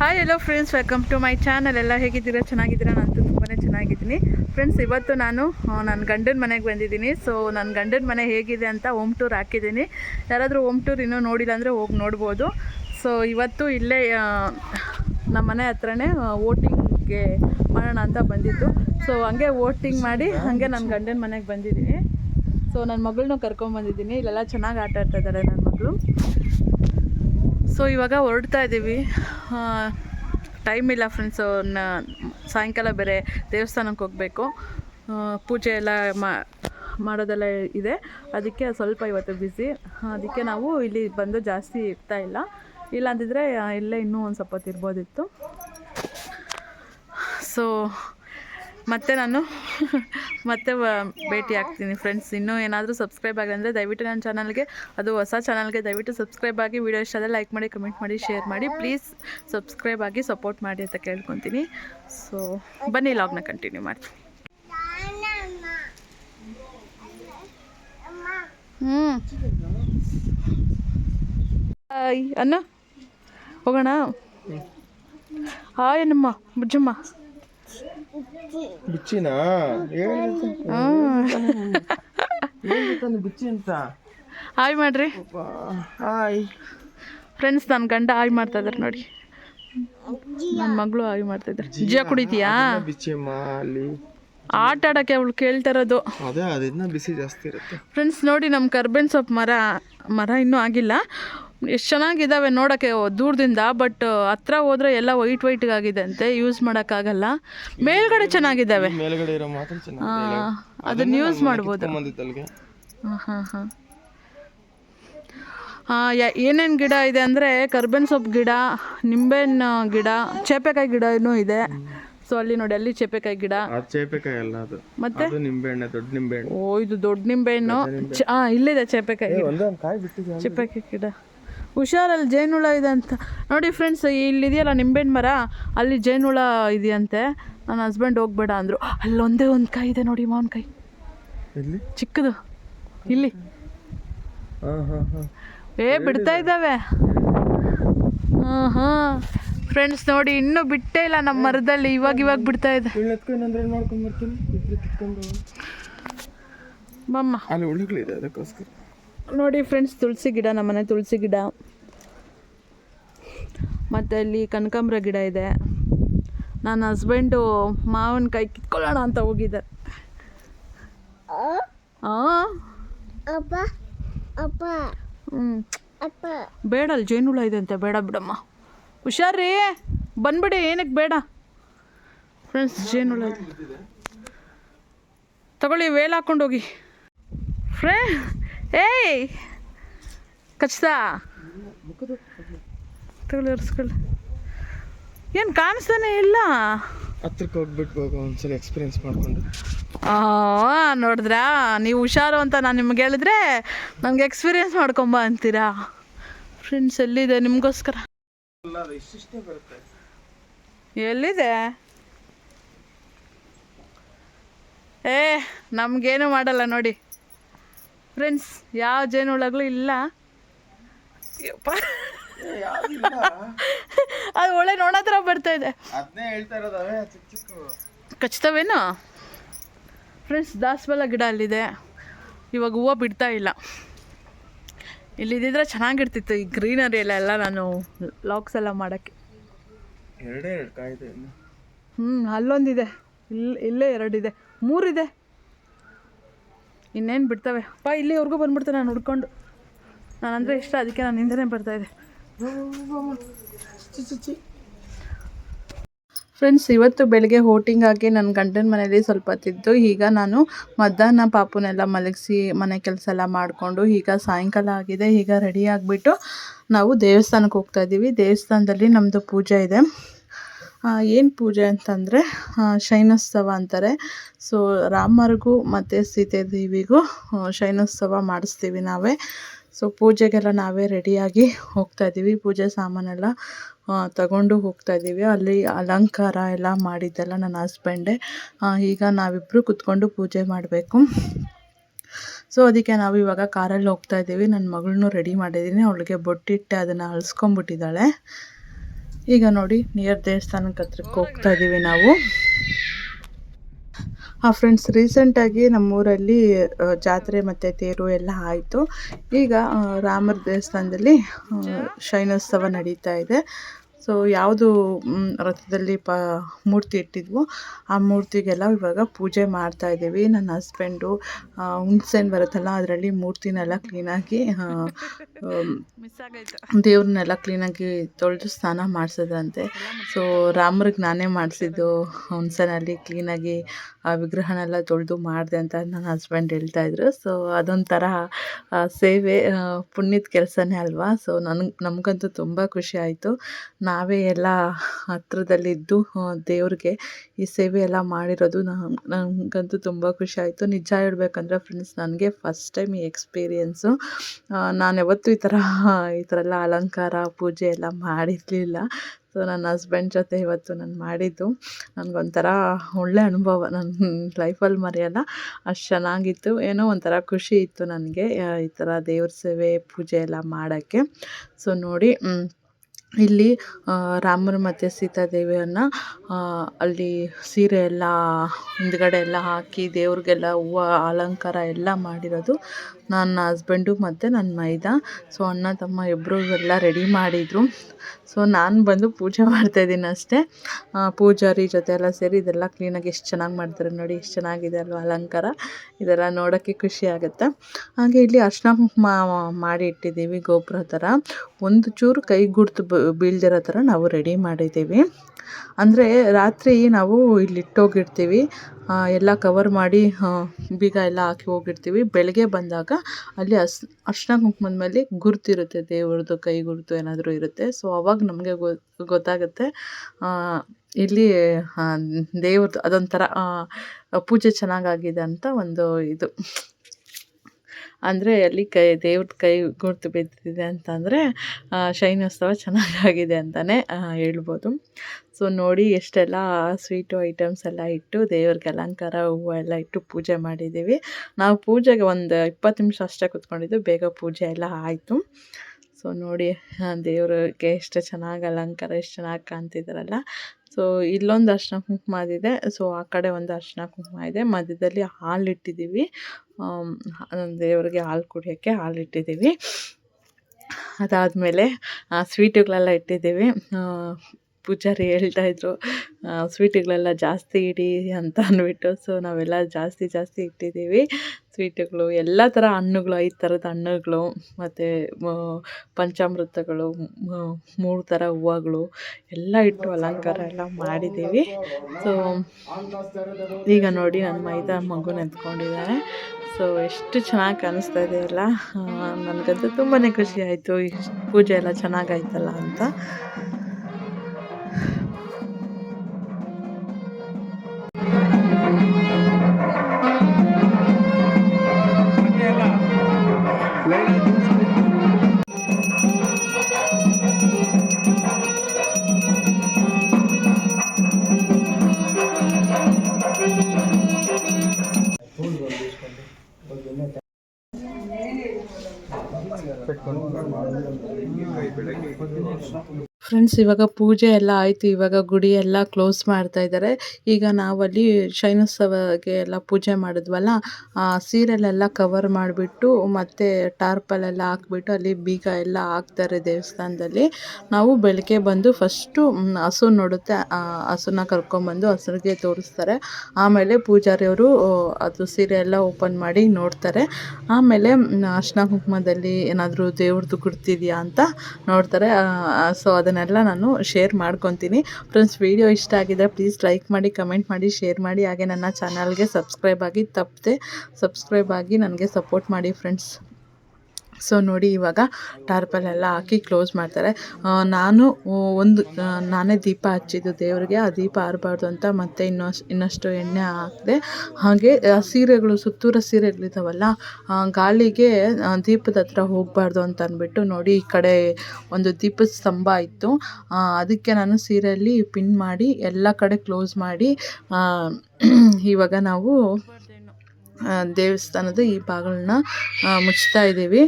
Hi hello friends welcome to my channel ಎಲ್ಲ ಹೇಗಿದ್ದೀರಾ? ಚೆನ್ನಾಗಿದ್ದೀರಾ? ನಾನು ತುಂಬಾ ಚೆನ್ನಾಗಿದ್ದೀನಿ. ಫ್ರೆಂಡ್ಸ್ ಇವತ್ತು ನಾನು ನನ್ನ ಗಂಡನ ಮನೆಗೆ ಬಂದಿದ್ದೀನಿ. ಸೊ ನನ್ನ ಗಂಡನ ಮನೆ ಹೇಗಿದೆ ಅಂತ ಹೋಮ್ ಟೂರ್ ಹಾಕಿದ್ದೀನಿ. ಯಾರಾದರೂ ಹೋಮ್ ಟೂರ್ ಇನ್ನೂ ನೋಡಿಲ್ಲ ಅಂದರೆ ಹೋಗಿ ನೋಡ್ಬೋದು. ಸೊ ಇವತ್ತು ಇಲ್ಲೇ ನಮ್ಮ ಮನೆ ಹತ್ರನೇ ವೋಟಿಂಗ್ಗೆ ಮಾಡೋಣ ಅಂತ ಬಂದಿದ್ದು. ಸೊ ಹಂಗೆ ವೋಟಿಂಗ್ ಮಾಡಿ ಹಾಗೆ ನನ್ನ ಗಂಡನ ಮನೆಗೆ ಬಂದಿದ್ದೀನಿ. ಸೊ ನನ್ನ ಮಗಳನ್ನೂ ಕರ್ಕೊಂಬಂದಿದ್ದೀನಿ ಇಲ್ಲೆಲ್ಲ ಚೆನ್ನಾಗಿ ಆಟ ಆಡ್ತಾ ಇದ್ದಾರೆ ನನ್ನ ಮಗಳು. ಸೊ ಇವಾಗ ಹೊರಡ್ತಾ ಇದ್ದೀವಿ ಟೈಮ್ ಇಲ್ಲ ಫ್ರೆಂಡ್ಸು ಸಾಯಂಕಾಲ ಬೇರೆ ದೇವಸ್ಥಾನಕ್ಕೆ ಹೋಗಬೇಕು. ಪೂಜೆ ಎಲ್ಲ ಮಾಡೋದೆಲ್ಲ ಇದೆ. ಅದಕ್ಕೆ ಸ್ವಲ್ಪ ಇವತ್ತು ಬ್ಯುಸಿ ಅದಕ್ಕೆ ನಾವು ಇಲ್ಲಿ ಬಂದು ಜಾಸ್ತಿ ಇರ್ತಾ ಇಲ್ಲ. ಇಲ್ಲ ಅಂದಿದ್ರೆ ಇಲ್ಲೇ ಇನ್ನೂ ಒಂದು ಸ್ವಲ್ಪ ಇರ್ಬೋದಿತ್ತು. ಸೊ ಮತ್ತೆ ನಾನು ಮತ್ತೆ ಭೇಟಿ ಆಗ್ತೀನಿ ಫ್ರೆಂಡ್ಸ್ ಇನ್ನೂ ಏನಾದರೂ ಸಬ್ಸ್ಕ್ರೈಬ್ ಆಗಿದೆ ಅಂದರೆ ದಯವಿಟ್ಟು ನನ್ನ ಚಾನಲ್ಗೆ ಅದು ಹೊಸ ಚಾನಲ್ಗೆ ದಯವಿಟ್ಟು ಸಬ್ಸ್ಕ್ರೈಬ್ ಆಗಿ ವಿಡಿಯೋ ಇಷ್ಟ ಆದರೆ ಲೈಕ್ ಮಾಡಿ ಕಮೆಂಟ್ ಮಾಡಿ ಶೇರ್ ಮಾಡಿ. ಪ್ಲೀಸ್ ಸಬ್ಸ್ಕ್ರೈಬ್ ಆಗಿ ಸಪೋರ್ಟ್ ಮಾಡಿ ಅಂತ ಕೇಳ್ಕೊತೀನಿ. ಸೊ ಬನ್ನಿ ಲಾಗ್ನ ಕಂಟಿನ್ಯೂ ಮಾಡ್ತೀನಿ. ಹ್ಞೂ ಹಾಯ್ ಅನ್ನ ಹೋಗೋಣ? ಹಾಯ್ ನಮ್ಮ ಬುಜ್ಜಮ್ಮ. ಬಿಚ್ಚಿನಾ? ಹಾಂ ಬಿಚ್ಚಿ ಅಂತ. ಹಾಯ್ ಮಾಡ್ರಿ. ಹಾಯ್. ಫ್ರೆಂಡ್ಸ್ ನನ್ನ ಗಂಡ ಹಾಯ್ ಮಾಡ್ತಾ ಇದಾರೆ ನೋಡಿ. ನನ್ನ ಮಗಳು ಹಾಯ್ ಮಾಡ್ತಾ ಇದ್ದಾರೆ ಜಿಯ ಕುಡಿತೀಯಾ? ಬಿಚ್ಚಮ್ಮ ಅಲ್ಲಿ ಆಟ ಆಡೋಕ್ಕೆ ಅವಳು ಕೇಳ್ತಾ ಇರೋದು. ಅದೇ ಅದನ್ನ ಬಿಸಿ ಜಾಸ್ತಿ ಇರುತ್ತೆ. ಫ್ರೆಂಡ್ಸ್ ನೋಡಿ ನಮ್ಮ ಕರ್ಬೇನ್ ಸೊಪ್ಪು ಮರ ಮರ ಇನ್ನೂ ಆಗಿಲ್ಲ. ಎಷ್ಟು ಚೆನ್ನಾಗಿದ್ದಾವೆ ನೋಡೋಕ್ಕೆ ದೂರದಿಂದ ಬಟ್ ಹತ್ರ ಹೋದರೆ ಎಲ್ಲ ವೈಟ್ ವೈಟ್ ಆಗಿದೆ ಅಂತೆ ಯೂಸ್ ಮಾಡೋಕ್ಕಾಗಲ್ಲ ಮೇಲ್ಗಡೆ ಚೆನ್ನಾಗಿದ್ದಾವೆ ಮೇಲ್ಗಡೆ ಇರೋ ಮಾತ್ರ ಚೆನ್ನಾಗಿ ಆ, ಅದನ್ನ ಯೂಸ್ ಮಾಡ್ಬೋದು. ಹಾಂ ಹಾಂ ಹಾಂ. ಹಾಂ ಏನೇನು ಗಿಡ ಇದೆ ಅಂದರೆ ಕರ್ಬೇವಿನ ಸೊಪ್ಪು ಗಿಡ ನಿಂಬೆಹಣ್ಣು ಗಿಡ ಚೇಪೆಕಾಯಿ ಗಿಡನೂ ಇದೆ. ಸೊ ಅಲ್ಲಿ ನೋಡಿ ಅಲ್ಲಿ ಚೇಪೆಕಾಯಿ ಗಿಡ. ಚೇಪೆಕಾಯಿ ಅಲ್ಲ ಅದು. ಮತ್ತೆ? ನಿಂಬೆಹಣ್ಣೆ ದೊಡ್ಡ ನಿಂಬೆಹಣ್ಣು. ಓ ಇದು ದೊಡ್ಡ ನಿಂಬೆಹಣ್ಣು. ಆ ಇಲ್ಲಿದೆ ಚೇಪೆಕಾಯಿ ಚೇಪೆಕಾಯಿ ಗಿಡ. ಹುಷಾರಲ್ಲಿ ಜೇನುಳ ಇದೆ ಅಂತ. ನೋಡಿ ಫ್ರೆಂಡ್ಸ್ ಇಲ್ಲಿದೆಯಲ್ಲ ನಿಂಬೆಹಣ್ಣು ಮರ? ಅಲ್ಲಿ ಜೇನುಳ ಇದೆಯಂತೆ. ನನ್ನ ಹಸ್ಬೆಂಡ್ ಹೋಗ್ಬೇಡ ಅಂದರು. ಅಲ್ಲೊಂದೇ ಒಂದು ಕೈ ಇದೆ ನೋಡಿ ಮಾವಿನಕಾಯಿ ಇಲ್ಲಿ ಚಿಕ್ಕದು. ಇಲ್ಲಿ. ಹಾಂ ಹಾಂ ಹಾಂ ಏ ಬಿಡ್ತಾ ಇದ್ದಾವೆ. ಹಾಂ ಹಾಂ ಫ್ರೆಂಡ್ಸ್ ನೋಡಿ ಇನ್ನೂ ಬಿಟ್ಟೇ ಇಲ್ಲ ನಮ್ಮ ಮರದಲ್ಲಿ. ಇವಾಗ ಇವಾಗ ಬಿಡ್ತಾ ಇದೆ. ಬಮ್ಮ. ಅಲ್ಲಿ ಉಳ್ಳಿಗಳಿದೆ ಅದಕ್ಕೋಸ್ಕರ. ನೋಡಿ ಫ್ರೆಂಡ್ಸ್ ತುಳಸಿ ಗಿಡ ನಮ್ಮನೆ ತುಳಸಿ ಗಿಡ. ಮತ್ತು ಅಲ್ಲಿ ಕನಕಾಂಬ್ರ ಗಿಡ ಇದೆ. ನನ್ನ ಹಸ್ಬೆಂಡು ಮಾವಿನಕಾಯಿ ಕಿತ್ಕೊಳ್ಳೋಣ ಅಂತ ಹೋಗಿದ್ದಾರೆ ಹಾಂ ಅಪ್ಪ ಅಪ್ಪ. ಹ್ಞೂ ಅಪ್ಪ. ಬೇಡ ಅಲ್ಲಿ ಜೇನುಳ ಇದೆ ಅಂತೆ. ಬೇಡ ಬಿಡಮ್ಮ. ಹುಷಾರ್ರಿ. ಬಂದ್ಬಿಡಿ ಏನಕ್ಕೆ ಬೇಡ. ಫ್ರೆಂಡ್ಸ್ ಜೇನುಳ ಹುಳ ತಗೊಳ್ಳಿ ವೇಲ್ ಹಾಕೊಂಡೋಗಿ ಫ್ರೇ ಏಯ್! ಕಚ್ತಾ? ತಗೊಳ್ಳಿ ಏನು ಕಾಣಿಸ್ತಾನೆ ಇಲ್ಲ? ಹತ್ರಕ್ಕೆ ಹೋಗ್ಬಿಟ್ಟು ಹೋಗೋ ಒಂದ್ಸಲ ಎಕ್ಸ್ಪೀರಿಯನ್ಸ್ ಮಾಡಿಕೊಂಡು. ಆ, ನೋಡಿದ್ರಾ? ನೀವು ಹುಷಾರು ಅಂತ ನಾನು ನಿಮ್ಗೆ ಹೇಳಿದ್ರೆ ನನಗೆ ಎಕ್ಸ್ಪೀರಿಯನ್ಸ್ ಮಾಡ್ಕೊಂಬ ಅಂತೀರಾ? ಫ್ರೆಂಡ್ಸ್ ಎಲ್ಲಿದೆ? ನಿಮಗೋಸ್ಕರ. ಎಲ್ಲಿದೆ? ಏ ನಮಗೇನು ಮಾಡಲ್ಲ ನೋಡಿ. ಫ್ರೆಂಡ್ಸ್ ಯಾವ ಜೇನುಳಗಳು ಇಲ್ಲ. ಅದು ಒಳ್ಳೆ ನೋಡೋ ಥರ ಬರ್ತಾ ಇದೆ. ಕಚ್ತವೇನು ಫ್ರೆಂಡ್ಸ್ ದಾಸವಾಳ ಗಿಡ ಅಲ್ಲಿದೆ. ಇವಾಗ ಹೂವು ಬಿಡ್ತಾ ಇಲ್ಲ. ಇಲ್ಲಿದ್ದಿದ್ರೆ ಚೆನ್ನಾಗಿರ್ತಿತ್ತು ಈ ಗ್ರೀನರಿ ಎಲ್ಲ ಎಲ್ಲ ನಾನು ಲಾಕ್ಸ್ ಎಲ್ಲ ಮಾಡೋಕ್ಕೆ. ಹ್ಞೂ ಅಲ್ಲೊಂದಿದೆ. ಇಲ್ಲಿ ಇಲ್ಲೇ ಎರಡಿದೆ. ಮೂರಿದೆ. ಇನ್ನೇನು ಬಿಡ್ತವೆ? ಅಪ್ಪ ಇಲ್ಲಿವರೆಗೂ ಬಂದ್ಬಿಡ್ತೇನೆ ನಾನು ಹುಡ್ಕೊಂಡು. ನಾನಂದರೆ ಇಷ್ಟ ಅದಕ್ಕೆ ನಾನು ಹಿಂದೆನೇ ಬರ್ತಾಯಿದ್ದೆ ಫ್ರೆಂಡ್ಸ್ ಇವತ್ತು ಬೆಳಗ್ಗೆ ಹೋಟಿಂಗ್ ಆಗಿ ನನ್ನ ಗಂಡನ ಮನೇಲಿ ಸ್ವಲ್ಪ ತಿದ್ದು ಈಗ ನಾನು ಮಧ್ಯಾಹ್ನ ಪಾಪುನೆಲ್ಲ ಮಲಗಿಸಿ ಮನೆ ಕೆಲಸ ಎಲ್ಲ ಮಾಡಿಕೊಂಡು ಈಗ ಸಾಯಂಕಾಲ ಆಗಿದೆ ಈಗ ರೆಡಿ ಆಗಿಬಿಟ್ಟು ನಾವು ದೇವಸ್ಥಾನಕ್ಕೆ ಹೋಗ್ತಾ ಇದ್ದೀವಿ ದೇವಸ್ಥಾನದಲ್ಲಿ ನಮ್ಮದು ಪೂಜೆ ಇದೆ. ಏನು ಪೂಜೆ ಅಂತಂದರೆ ಶೈನೋತ್ಸವ ಅಂತಾರೆ. ಸೊ ರಾಮರಿಗೂ ಮತ್ತು ಸೀತಾದೇವಿಗೂ ಶೈನೋತ್ಸವ ಮಾಡಿಸ್ತೀವಿ ನಾವೇ. ಸೊ ಪೂಜೆಗೆಲ್ಲ ನಾವೇ ರೆಡಿಯಾಗಿ ಹೋಗ್ತಾ ಇದ್ದೀವಿ. ಪೂಜೆ ಸಾಮಾನೆಲ್ಲ ತಗೊಂಡು ಹೋಗ್ತಾ ಇದ್ದೀವಿ. ಅಲ್ಲಿ ಅಲಂಕಾರ ಎಲ್ಲ ಮಾಡಿದ್ದೆಲ್ಲ ನನ್ನ ಹಸ್ಬೆಂಡೇ ಈಗ ನಾವಿಬ್ಬರು ಕುತ್ಕೊಂಡು ಪೂಜೆ ಮಾಡಬೇಕು. ಸೊ ಅದಕ್ಕೆ ನಾವು ಇವಾಗ ಕಾರಲ್ಲಿ ಹೋಗ್ತಾ ಇದ್ದೀವಿ. ನನ್ನ ಮಗಳನ್ನೂ ರೆಡಿ ಮಾಡಿದ್ದೀನಿ. ಅವಳಿಗೆ ಬೊಟ್ಟಿಟ್ಟೆ ಅದನ್ನು ಅಳಿಸ್ಕೊಂಬಿಟ್ಟಿದ್ದಾಳೆ ಈಗ ನೋಡಿ ನಿಯರ್ ದೇವಸ್ಥಾನಕ್ಕೆ ಹತ್ರಕ್ಕೆ ಹೋಗ್ತಾ ಇದ್ದೀವಿ ನಾವು. ಆ ಫ್ರೆಂಡ್ಸ್ ರೀಸೆಂಟಾಗಿ ನಮ್ಮೂರಲ್ಲಿ ಜಾತ್ರೆ ಮತ್ತು ತೇರು ಎಲ್ಲ ಆಯಿತು. ಈಗ ರಾಮರ ದೇವಸ್ಥಾನದಲ್ಲಿ ಶೈನೋತ್ಸವ ನಡೀತಾ ಇದೆ. ಸೊ ಯಾವುದು ರಥದಲ್ಲಿ ಪ ಮೂರ್ತಿ ಇಟ್ಟಿದ್ವೋ ಆ ಮೂರ್ತಿಗೆಲ್ಲ ಇವಾಗ ಪೂಜೆ ಮಾಡ್ತಾ ಇದ್ದೀವಿ. ನನ್ನ ಹಸ್ಬೆಂಡು ಹುಣ್ಸೇನ್ ಬರುತ್ತಲ್ಲ ಅದರಲ್ಲಿ ಮೂರ್ತಿನೆಲ್ಲ ಕ್ಲೀನಾಗಿ ದೇವ್ರನ್ನೆಲ್ಲ ಕ್ಲೀನಾಗಿ ತೊಳೆದು ಸ್ನಾನ ಮಾಡಿಸೋದಂತೆ ಸೊ ರಾಮ್ರಿಗೆ ನಾನೇ ಮಾಡಿಸಿದ್ದು ಹುಣ್ಸೆನಲ್ಲಿ ಕ್ಲೀನಾಗಿ ಆ ವಿಗ್ರಹನೆಲ್ಲ ತೊಳೆದು ಮಾಡಿದೆ ಅಂತ ನನ್ನ ಹಸ್ಬೆಂಡ್ ಹೇಳ್ತಾ ಇದ್ರು. ಸೊ ಅದೊಂಥರ ಸೇವೆ ಪುಣ್ಯದ ಕೆಲಸನೇ ಅಲ್ವಾ? ಸೊ ನನಗೆ ನಮಗಂತೂ ತುಂಬ ಖುಷಿ ಆಯಿತು. ನಾವೇ ಎಲ್ಲ ಹತ್ರದಲ್ಲಿದ್ದು ದೇವ್ರಿಗೆ ಈ ಸೇವೆ ಎಲ್ಲ ಮಾಡಿರೋದು ನನಗಂತೂ ತುಂಬ ಖುಷಿ ಆಯಿತು. ನಿಜ ಹೇಳ್ಬೇಕಂದ್ರೆ ಫ್ರೆಂಡ್ಸ್ ನನಗೆ ಫಸ್ಟ್ ಟೈಮ್ ಈ ಎಕ್ಸ್ಪೀರಿಯೆನ್ಸು ನಾನು ಯಾವತ್ತೂ ಈ ಥರ ಈ ಥರ ಎಲ್ಲ ಅಲಂಕಾರ, ಪೂಜೆ ಎಲ್ಲ ಮಾಡಿರಲಿಲ್ಲ. ಸೊ ನನ್ನ ಹಸ್ಬೆಂಡ್ ಜೊತೆ ಇವತ್ತು ನಾನು ಮಾಡಿದ್ದು. ನನಗೊಂಥರ ಒಳ್ಳೆ ಅನುಭವ ನನ್ನ ಲೈಫಲ್ಲಿ ಮರೆಯಲ್ಲ. ಅಷ್ಟು ಚೆನ್ನಾಗಿತ್ತು. ಏನೋ ಒಂಥರ ಖುಷಿ ಇತ್ತು ನನಗೆ ಈ ಥರ ದೇವ್ರ ಸೇವೆ, ಪೂಜೆ ಎಲ್ಲ ಮಾಡೋಕ್ಕೆ. ಸೊ ನೋಡಿ ಇಲ್ಲಿ ರಾಮರ ಮತ್ತು ಸೀತಾದೇವಿಯನ್ನು ಅಲ್ಲಿ ಸೀರೆ ಎಲ್ಲ ಹಿಂದ್ಗಡೆ ಎಲ್ಲ ಹಾಕಿ ದೇವ್ರಿಗೆಲ್ಲ ಹೂವು ಅಲಂಕಾರ ಎಲ್ಲ ಮಾಡಿರೋದು. ನನ್ನ ಹಸ್ಬೆಂಡು ಮತ್ತು ನನ್ನ ಮೈದ. ಸೊ ಅಣ್ಣ, ತಮ್ಮ ಇಬ್ಬರು ಎಲ್ಲ ರೆಡಿ ಮಾಡಿದರು. ಸೊ ನಾನು ಬಂದು ಪೂಜೆ ಮಾಡ್ತಾಯಿದ್ದೀನಿ ಅಷ್ಟೇ. ಪೂಜಾರಿ ಜೊತೆ ಎಲ್ಲ ಸೇರಿ ಇದೆಲ್ಲ ಕ್ಲೀನಾಗಿ ಎಷ್ಟು ಚೆನ್ನಾಗಿ ಮಾಡ್ತಾರೆ ನೋಡಿ, ಎಷ್ಟು ಚೆನ್ನಾಗಿದೆ ಅಲ್ವ ಅಲಂಕಾರ. ಇದೆಲ್ಲ ನೋಡೋಕ್ಕೆ ಖುಷಿ ಆಗುತ್ತೆ. ಹಾಗೆ ಇಲ್ಲಿ ಅರ್ಶನ ಮಾಡಿ ಇಟ್ಟಿದ್ದೀವಿ ಗೋಪುರ ಥರ. ಒಂದು ಚೂರು ಕೈ ಗುಡ್ತು ಬೀಳ್ದಿರೋ ಥರ ನಾವು ರೆಡಿ ಮಾಡಿದ್ದೀವಿ. ಅಂದರೆ ರಾತ್ರಿ ನಾವು ಇಲ್ಲಿ ಇಟ್ಟೋಗಿರ್ತೀವಿ ಎಲ್ಲ ಕವರ್ ಮಾಡಿ ಬೀಗ ಎಲ್ಲ ಹಾಕಿ ಹೋಗಿರ್ತೀವಿ ಬೆಳಗ್ಗೆ ಬಂದಾಗ ಅಲ್ಲಿ ಅಸ್, ಅರ್ಶಿನ ಕುಂಕುಮದ ಮೇಲೆ ಗುರುತಿರುತ್ತೆ ದೇವ್ರದ್ದು ಕೈ ಗುರುತು ಏನಾದರೂ ಇರುತ್ತೆ. ಸೊ, ಅವಾಗ ನಮಗೆ ಗೊತ್ತಾಗುತ್ತೆ. ಇಲ್ಲಿ ದೇವ್ರದ್ದು ಅದೊಂಥರ ಪೂಜೆ ಚೆನ್ನಾಗಾಗಿದೆ ಅಂತ ಒಂದು ಇದು. ಅಂದರೆ ಅಲ್ಲಿ ಕೈ ದೇವ್ರದ್ದು ಕೈ ಗುರುತು ಬಿದ್ದಿದೆ ಅಂತಂದರೆ ಶೈನೋತ್ಸವ ಚೆನ್ನಾಗಾಗಿದೆ ಅಂತಲೇ ಹೇಳ್ಬೋದು. ಸೊ ನೋಡಿ ಎಷ್ಟೆಲ್ಲ ಸ್ವೀಟು ಐಟಮ್ಸ್ ಎಲ್ಲ ಇಟ್ಟು ದೇವ್ರಿಗೆ ಅಲಂಕಾರ, ಹೂವು ಎಲ್ಲ ಇಟ್ಟು ಪೂಜೆ ಮಾಡಿದ್ದೀವಿ. ನಾವು ಪೂಜೆಗೆ ಒಂದು ಇಪ್ಪತ್ತು ನಿಮಿಷ ಅಷ್ಟೇ ಕೂತ್ಕೊಂಡಿದ್ದು, ಬೇಗ ಪೂಜೆ ಎಲ್ಲ ಆಯಿತು. ಸೊ ನೋಡಿ ದೇವ್ರಿಗೆ ಎಷ್ಟು ಚೆನ್ನಾಗಿ ಅಲಂಕಾರ, ಎಷ್ಟು ಚೆನ್ನಾಗಿ ಕಾಣ್ತಿದ್ದಾರಲ್ಲ ಸೊ ಇಲ್ಲೊಂದು ಅರ್ಶಿನ ಕುಂಕುಮ ಇದೆ ಸೊ ಆ ಕಡೆ ಒಂದು ಅರ್ಶಿನ ಕುಂಕುಮ ಇದೆ. ಮಧ್ಯದಲ್ಲಿ ಹಾಲು ಇಟ್ಟಿದ್ದೀವಿ ದೇವರಿಗೆ ಹಾಲು ಕುಡಿಯೋಕ್ಕೆ ಹಾಲು ಇಟ್ಟಿದ್ದೀವಿ ಅದಾದಮೇಲೆ ಸ್ವೀಟುಗಳೆಲ್ಲ ಇಟ್ಟಿದ್ದೀವಿ ಪೂಜಾರಿ ಹೇಳ್ತಾ ಇದ್ರು ಸ್ವೀಟ್ಗಳೆಲ್ಲ ಜಾಸ್ತಿ ಇಡಿ ಅಂತ ಅಂದ್ಬಿಟ್ಟು ಸೊ ನಾವೆಲ್ಲ ಜಾಸ್ತಿ ಜಾಸ್ತಿ ಇಟ್ಟಿದ್ದೀವಿ. ಸ್ವೀಟುಗಳು, ಎಲ್ಲ ಥರ ಹಣ್ಣುಗಳು, ಐದು ಥರದ ಹಣ್ಣುಗಳು, ಮತ್ತು ಪಂಚಾಮೃತಗಳು ಮೂರು ಥರ ಹೂವುಗಳು, ಎಲ್ಲ ಇಟ್ಟು ಅಲಂಕಾರ ಎಲ್ಲ ಮಾಡಿದ್ದೀವಿ. ಸೊ ಈಗ ನೋಡಿ ನನ್ನ ಮೈದಾ ಮಗು ನಿಂತ್ಕೊಂಡಿದ್ದಾನೆ ಸೊ ಎಷ್ಟು ಚೆನ್ನಾಗಿ ಕಾಣಿಸ್ತಾ ಇದೆ ಅಲ್ಲ? ನನಗಂತೂ ತುಂಬಾ ಖುಷಿ ಆಯಿತು. ಪೂಜೆ ಎಲ್ಲ ಚೆನ್ನಾಗಾಯ್ತಲ್ಲ ಅಂತ. ಫ್ರೆಂಡ್ಸ್ ಇವಾಗ ಪೂಜೆ ಎಲ್ಲ ಆಯಿತು. ಇವಾಗ ಗುಡಿ ಎಲ್ಲ ಕ್ಲೋಸ್ ಮಾಡ್ತಾ ಇದ್ದಾರೆ. ಈಗ ನಾವಲ್ಲಿ ಶೈನೋತ್ಸವಕ್ಕೆ ಎಲ್ಲ ಪೂಜೆ ಮಾಡಿದ್ವಲ್ಲ, ಆ ಸೀರೆಲೆಲ್ಲ ಕವರ್ ಮಾಡಿಬಿಟ್ಟು ಮತ್ತು ಟಾರ್ಪಲೆಲ್ಲ ಹಾಕ್ಬಿಟ್ಟು ಅಲ್ಲಿ ಬೀಗ ಎಲ್ಲ ಹಾಕ್ತಾರೆ ದೇವಸ್ಥಾನದಲ್ಲಿ. ನಾವು ಬೆಳಗ್ಗೆ ಬಂದು ಫಸ್ಟು ಹಸು ನೋಡುತ್ತೆ. ಹಸುನ ಕರ್ಕೊಂಬಂದು ಹಸುಗೆ ತೋರಿಸ್ತಾರೆ. ಆಮೇಲೆ ಪೂಜಾರಿಯವರು ಅದು ಸೀರೆ ಎಲ್ಲ ಓಪನ್ ಮಾಡಿ ನೋಡ್ತಾರೆ. ಆಮೇಲೆ ಅರ್ಶಿನ ಕುಂಕುಮದಲ್ಲಿ ಏನಾದರೂ ದೇವ್ರದ್ದು ಗುರ್ತಿದೆಯಾ ಅಂತ ನೋಡ್ತಾರೆ. ಸೊ ಅದನ್ನೆಲ್ಲ ನಾನು ಶೇರ್ ಮಾಡ್ಕೊತೀನಿ. ಫ್ರೆಂಡ್ಸ್ ವಿಡಿಯೋ ಇಷ್ಟ ಆಗಿದ್ರೆ ಪ್ಲೀಸ್ ಲೈಕ್ ಮಾಡಿ ಕಮೆಂಟ್ ಮಾಡಿ ಶೇರ್ ಮಾಡಿ. ಹಾಗೆ ನನ್ನ ಚಾನಲ್ಗೆ ಸಬ್ಸ್ಕ್ರೈಬ್ ಆಗಿ ತಪ್ಪದೆ ಸಬ್ಸ್ಕ್ರೈಬ್ ಆಗಿ ನನಗೆ ಸಪೋರ್ಟ್ ಮಾಡಿ ಫ್ರೆಂಡ್ಸ್ ಸೊ ನೋಡಿ ಇವಾಗ ಟಾರ್ಪಲ್ ಎಲ್ಲ ಹಾಕಿ ಕ್ಲೋಸ್ ಮಾಡ್ತಾರೆ. ನಾನು ಒಂದು ನಾನೇ ದೀಪ ಹಚ್ಚಿದ್ದು ದೇವರಿಗೆ, ಆ ದೀಪ ಆರಬಾರ್ದು ಅಂತ ಮತ್ತೆ ಇನ್ನಷ್ಟು ಇನ್ನಷ್ಟು ಎಣ್ಣೆ ಹಾಕಿದೆ. ಹಾಗೆ ಸೀರೆಗಳು, ಸುತ್ತೂರ ಸೀರೆಗಳಿದ್ದಾವಲ್ಲ ಗಾಳಿಗೆ ದೀಪದ ಹತ್ರ ಹೋಗಬಾರ್ದು ಅಂತ ಅಂದ್ಬಿಟ್ಟು ನೋಡಿ ಈ ಕಡೆ ಒಂದು ದೀಪದ ಸ್ತಂಭ ಇತ್ತು. ಅದಕ್ಕೆ ನಾನು ಸೀರೆಯಲ್ಲಿ ಪಿನ್ ಮಾಡಿ ಎಲ್ಲ ಕಡೆ ಕ್ಲೋಸ್ ಮಾಡಿ ಇವಾಗ ನಾವು ದೇವಸ್ಥಾನದ ಈ ಬಾಗಿಲನ್ನ ಮುಚ್ತಾ ಇದ್ದೀವಿ.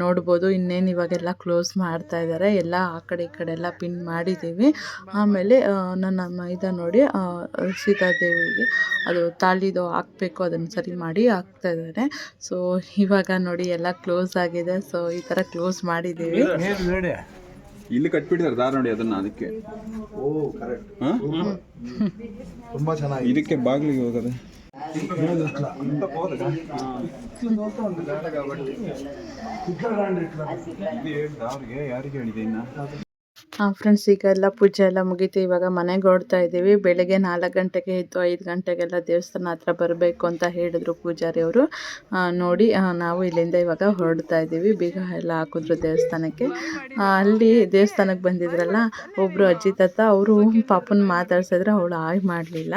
ನೋಡ್ಬೋದು ಇನ್ನೇನು ಇವಾಗೆಲ್ಲ ಕ್ಲೋಸ್ ಮಾಡ್ತಾ ಇದ್ದಾರೆ ಎಲ್ಲ ಆ ಕಡೆ ಈ ಕಡೆ ಎಲ್ಲ ಪಿನ್ ಮಾಡಿದ್ದೀವಿ. ಆಮೇಲೆ ನನ್ನ ಮೈದಾ ನೋಡಿ ಸೀತಾ ಸೀತಾದೇವಿಗೆ ಅದು ತಾಳಿದು ಹಾಕಬೇಕು ಅದನ್ನು ಸರಿ ಮಾಡಿ ಹಾಕ್ತಾ ಇದ್ದಾರೆ ಸೊ ಇವಾಗ ನೋಡಿ ಎಲ್ಲ ಕ್ಲೋಸ್ ಆಗಿದೆ. ಸೊ ಈ ಥರ ಕ್ಲೋಸ್ ಮಾಡಿದ್ದೀವಿ. ಇಲ್ಲಿ ಕಟ್ಬಿಟ್ಟಿದ್ದಾರೆ ದಾರ ನೋಡಿ ಅದನ್ನ ಅದಕ್ಕೆ? ತುಂಬಾ ಚೆನ್ನಾಗಿ ಇದಕ್ಕೆ ಬಾಗಿಲಿಗೆ ಹೋಗದೆ. ಹಾಂ ಫ್ರೆಂಡ್ಸ್ ಈಗ ಎಲ್ಲ ಪೂಜೆ ಎಲ್ಲ ಮುಗೀತು. ಇವಾಗ ಮನೆಗೆ ಓಡ್ತಾ ಇದ್ದೀವಿ. ಬೆಳಗ್ಗೆ ನಾಲ್ಕು ಗಂಟೆಗೆ ಎದ್ದು ಐದು ಗಂಟೆಗೆಲ್ಲ ದೇವಸ್ಥಾನ ಹತ್ರ ಬರಬೇಕು ಅಂತ ಹೇಳಿದ್ರು ಪೂಜಾರಿ ಅವರು. ನೋಡಿ ನಾವು ಇಲ್ಲಿಂದ ಇವಾಗ ಹೊರಡ್ತಾ ಇದ್ದೀವಿ. ಬೀಗ ಎಲ್ಲ ಹಾಕಿದ್ರು ದೇವಸ್ಥಾನಕ್ಕೆ. ಅಲ್ಲಿ ದೇವಸ್ಥಾನಕ್ಕೆ ಬಂದಿದ್ರಲ್ಲ ಒಬ್ಬರು ಅಜ್ಜಿ ತಾತ ಅವರು ಪಾಪನ ಮಾತಾಡ್ಸಿದ್ರೆ ಅವಳು ಆಯ್ ಮಾಡಲಿಲ್ಲ.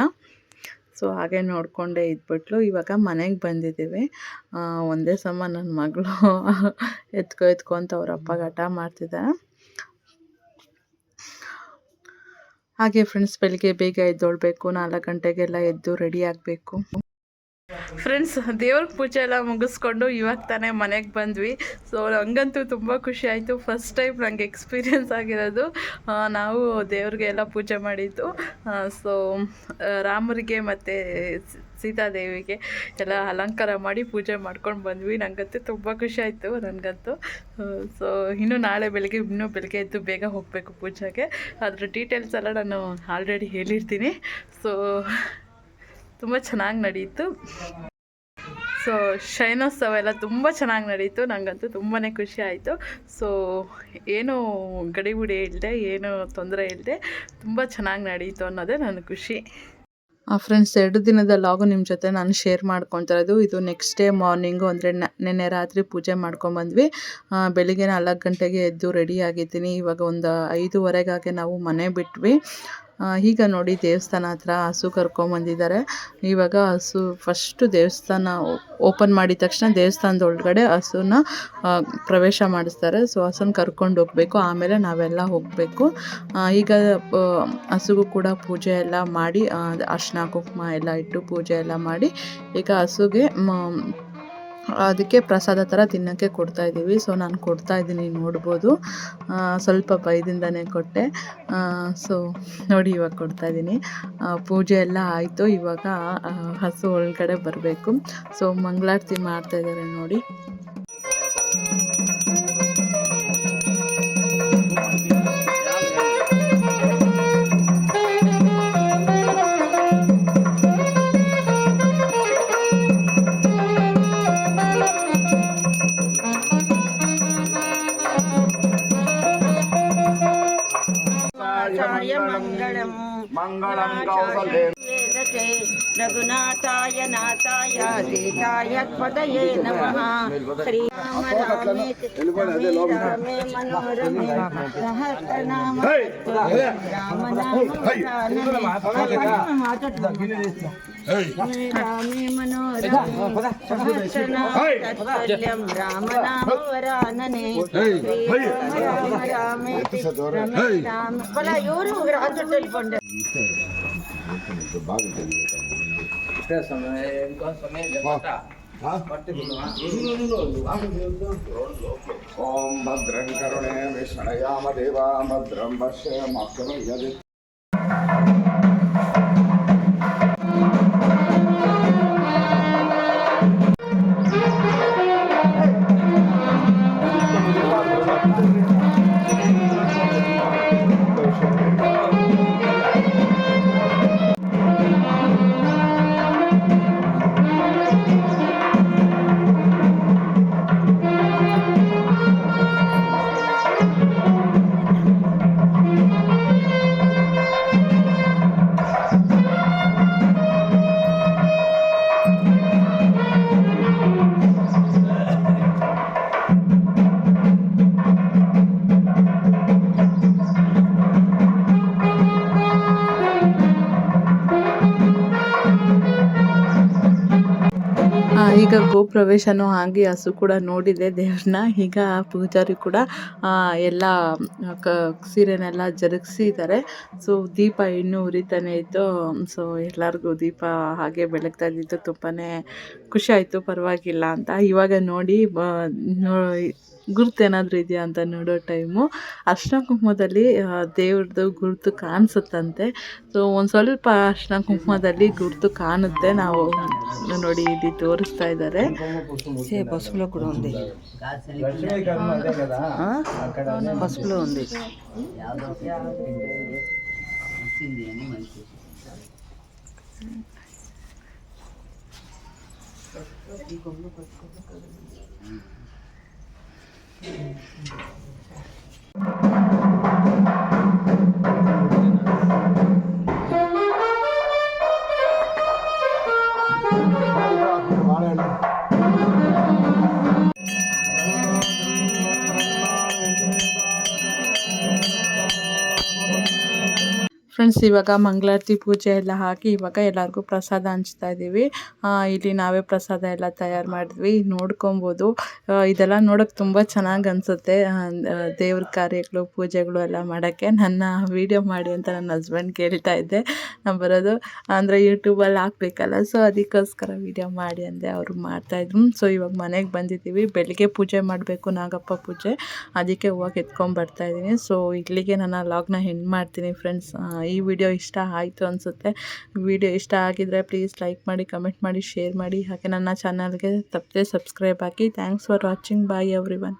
ಸೊ ಹಾಗೆ ನೋಡಿಕೊಂಡೇ ಇದ್ಬಿಟ್ಲು. ಇವಾಗ ಮನೆಗೆ ಬಂದಿದ್ದೀವಿ. ಒಂದೇ ಸಮ ನನ್ನ ಮಗಳು ಎತ್ಕೊ ಎತ್ಕೊ ಅಂತ ಅವ್ರ ಅಪ್ಪ ಹಠ ಮಾಡ್ತಿದ್ದೆ ಹಾಗೆ ಫ್ರೆಂಡ್ಸ್ ಬೆಳಿಗ್ಗೆ ಬೇಗ ಎದ್ದೊಳ್ಬೇಕು. ನಾಲ್ಕು ಗಂಟೆಗೆಲ್ಲ ಎದ್ದು ರೆಡಿ ಆಗಬೇಕು. ಫ್ರೆಂಡ್ಸ್ ದೇವ್ರ ಪೂಜೆ ಎಲ್ಲ ಮುಗಿಸ್ಕೊಂಡು ಇವಾಗ ತಾನೇ ಮನೆಗೆ ಬಂದ್ವಿ. ಸೊ ನನಗಂತೂ ತುಂಬ ಖುಷಿ ಆಯಿತು. ಫಸ್ಟ್ ಟೈಮ್ ನನಗೆ ಎಕ್ಸ್ಪೀರಿಯೆನ್ಸ್ ಆಗಿರೋದು. ನಾವು ದೇವ್ರಿಗೆ ಎಲ್ಲ ಪೂಜೆ ಮಾಡಿದ್ದು. ಸೊ ರಾಮರಿಗೆ ಮತ್ತು ಸೀತಾದೇವಿಗೆ ಎಲ್ಲ ಅಲಂಕಾರ ಮಾಡಿ ಪೂಜೆ ಮಾಡ್ಕೊಂಡು ಬಂದ್ವಿ. ನನಗಂತೂ ತುಂಬ ಖುಷಿ ಆಯಿತು ನನಗಂತೂ. ಸೊ ಇನ್ನು ನಾಳೆ ಬೆಳಗ್ಗೆ, ಇನ್ನೂ ಬೆಳಗ್ಗೆ ಎದ್ದು ಬೇಗ ಹೋಗಬೇಕು ಪೂಜೆಗೆ. ಅದರ ಡೀಟೇಲ್ಸ್ ಎಲ್ಲ ನಾನು ಆಲ್ರೆಡಿ ಹೇಳಿರ್ತೀನಿ. ಸೊ ತುಂಬ ಚೆನ್ನಾಗಿ ನಡೀತು. ಸೊ ಶೈನೋತ್ಸವ ಎಲ್ಲ ತುಂಬ ಚೆನ್ನಾಗಿ ನಡೀತು. ನನಗಂತೂ ತುಂಬಾ ಖುಷಿ ಆಯಿತು. ಸೊ ಏನು ಗಡಿಬಿಡಿ ಇಲ್ಲದೆ ಏನು ತೊಂದರೆ ಇಲ್ಲದೆ ತುಂಬ ಚೆನ್ನಾಗಿ ನಡೀತು ಅನ್ನೋದೇ ನನ್ನ ಖುಷಿ. ಆ ಫ್ರೆಂಡ್ಸ್ ಎರಡು ದಿನದ ಲಾಗು ನಿಮ್ಮ ಜೊತೆ ನಾನು ಶೇರ್ ಮಾಡ್ಕೊತಾ ಇರೋದು. ಇದು ನೆಕ್ಸ್ಟ್ ಡೇ ಮಾರ್ನಿಂಗು ಅಂದರೆ ನಿನ್ನೆ ರಾತ್ರಿ ಪೂಜೆ ಮಾಡ್ಕೊಂಬಂದ್ವಿ ಬೆಳಿಗ್ಗೆ ನಾಲ್ಕು ಗಂಟೆಗೆ ಎದ್ದು ರೆಡಿ ಆಗಿದ್ದೀನಿ. ಇವಾಗ ಒಂದು ಐದುವರೆಗಾಗೆ ನಾವು ಮನೆ ಬಿಟ್ವಿ. ಈಗ ನೋಡಿ ದೇವಸ್ಥಾನ ಹತ್ರ ಹಸು ಕರ್ಕೊಂಬಂದಿದ್ದಾರೆ ಇವಾಗ ಹಸು ಫಸ್ಟು ದೇವಸ್ಥಾನ ಓಪನ್ ಮಾಡಿದ ತಕ್ಷಣ ದೇವಸ್ಥಾನದ ಒಳಗಡೆ ಹಸುನ ಪ್ರವೇಶ ಮಾಡಿಸ್ತಾರೆ. ಸೊ ಹಸುನ ಕರ್ಕೊಂಡು ಹೋಗಬೇಕು. ಆಮೇಲೆ ನಾವೆಲ್ಲ ಹೋಗಬೇಕು. ಈಗ ಹಸುಗೂ ಕೂಡ ಪೂಜೆ ಎಲ್ಲ ಮಾಡಿ ಅರ್ಶಿನ ಕುಂಕುಮ ಎಲ್ಲ ಇಟ್ಟು ಪೂಜೆ ಎಲ್ಲ ಮಾಡಿ, ಈಗ ಹಸುಗೆ ಅದಕ್ಕೆ ಪ್ರಸಾದ ಥರ ತಿನ್ನೋಕ್ಕೆ ಕೊಡ್ತಾ ಇದ್ದೀವಿ. ಸೊ ನಾನು ಕೊಡ್ತಾ ಇದ್ದೀನಿ, ನೋಡ್ಬೋದು. ಸ್ವಲ್ಪ ಭಯದಿಂದನೇ ಕೊಟ್ಟೆ. ಸೊ ನೋಡಿ ಇವಾಗ ಕೊಡ್ತಾ ಇದ್ದೀನಿ. ಪೂಜೆ ಎಲ್ಲ ಆಯಿತು. ಇವಾಗ ಹಸು ಒಳಗಡೆ ಬರಬೇಕು. ಸೊ ಮಂಗಳಾರತಿ ಮಾಡ್ತಾ ಇದ್ದಾರೆ ನೋಡಿ. মঙ্গলম কৌশলেন రఘునాథాయ నాథాయ సీతాయ పదయే నమ శ్రీరామ రామే రామే మనోరమే రామే రామ ఎవరు రాజు టెలిఫోన్ బాగుంటుంది આપે સમય એમ કોણ સમય જતા ઓમ ભદ્રં કરુણે વિષ્ણયામ દેવા ભદ્રમ પશ્યે માક્ષમ ಈಗ ಗೋಪ್ರವೇಶನೂ ಆಗಿ ಹಸು ಕೂಡ ನೋಡಿದೆ, ದೇವ್ರನ್ನ. ಈಗ ಪೂಜಾರಿ ಕೂಡ ಎಲ್ಲ ಕ, ಸೀರೆನೆಲ್ಲ ಜರುಗಿಸಿದ್ದಾರೆ. ಸೊ ದೀಪ ಇನ್ನೂ ಉರಿತಾನೆ ಇತ್ತು. ಸೊ ಎಲ್ಲರಿಗೂ ದೀಪ ಹಾಗೆ ಬೆಳಗ್ತಾ ಇದ್ದಿತ್ತು ತುಂಬಾ ಖುಷಿ ಆಯಿತು, ಪರವಾಗಿಲ್ಲ ಅಂತ. ಇವಾಗ ನೋಡಿ, ಬ ಗುರುತೇನಾದರೂ ಇದೆಯಾ ಅಂತ ನೋಡೋ ಟೈಮು. ಅರ್ಶಿನ ಕುಂಕುಮದಲ್ಲಿ ದೇವ್ರದ್ದು ಗುರುತು ಕಾಣಿಸುತ್ತಂತೆ. ಸೊ ಒಂದು ಸ್ವಲ್ಪ ಅರ್ಶಿನ ಕುಂಕುಮದಲ್ಲಿ ಗುರುತು ಕಾಣುತ್ತೆ. ನಾವು ನೋಡಿ, ಇಲ್ಲಿ ತೋರಿಸ್ತಾ ఇద్దరే సే పసుపులో కూడా ఉంది. పసుపులో ఉంది. Thank you. ಫ್ರೆಂಡ್ಸ್ ಇವಾಗ ಮಂಗಳಾರತಿ ಪೂಜೆ ಎಲ್ಲ ಹಾಕಿ ಇವಾಗ ಎಲ್ಲರಿಗೂ ಪ್ರಸಾದ ಹಂಚ್ತಾ ಇದ್ದೀವಿ. ಇಲ್ಲಿ ನಾವೇ ಪ್ರಸಾದ ಎಲ್ಲ ತಯಾರು ಮಾಡಿದ್ವಿ. ನೋಡ್ಕೊಬೋದು. ಇದೆಲ್ಲ ನೋಡೋಕೆ ತುಂಬ ಚೆನ್ನಾಗಿ ಅನಿಸುತ್ತೆ. ದೇವ್ರ ಕಾರ್ಯಗಳು, ಪೂಜೆಗಳು ಎಲ್ಲ ಮಾಡೋಕ್ಕೆ. ನನ್ನ ವೀಡಿಯೋ ಮಾಡಿ ಅಂತ ನನ್ನ ಹಸ್ಬೆಂಡ್ ಕೇಳ್ತಾ ಇದ್ದೆ. ನಾನು ಬರೋದು ಅಂದರೆ ಯೂಟ್ಯೂಬಲ್ಲಿ ಹಾಕ್ಬೇಕಲ್ಲ. ಸೊ ಅದಕ್ಕೋಸ್ಕರ ವೀಡಿಯೋ ಮಾಡಿ ಅಂದೆ ಅವರು ಮಾಡ್ತಾಯಿದ್ರು ಸೊ ಇವಾಗ ಮನೆಗೆ ಬಂದಿದ್ದೀವಿ. ಬೆಳಿಗ್ಗೆ ಪೂಜೆ ಮಾಡಬೇಕು, ನಾಗಪ್ಪ ಪೂಜೆ. ಅದಕ್ಕೆ ಹೂವು ಎತ್ಕೊಂಡು ಇದ್ದೀನಿ. ಸೊ ಇಲ್ಲಿಗೆ ನನ್ನ ಲಾಗ್ನ ಹೆಣ್ಣು ಮಾಡ್ತೀನಿ ಫ್ರೆಂಡ್ಸ್ ಈ ವಿಡಿಯೋ ಇಷ್ಟ ಆಯಿತು ಅನಿಸುತ್ತೆ. ವಿಡಿಯೋ ಇಷ್ಟ ಆಗಿದ್ರೆ ಪ್ಲೀಸ್ ಲೈಕ್ ಮಾಡಿ ಕಮೆಂಟ್ ಮಾಡಿ ಶೇರ್ ಮಾಡಿ. ಹಾಗೆ ನನ್ನ ಚಾನಲ್ಗೆ ತಪ್ಪದೆ subscribe hockey. Thanks for watching bye everyone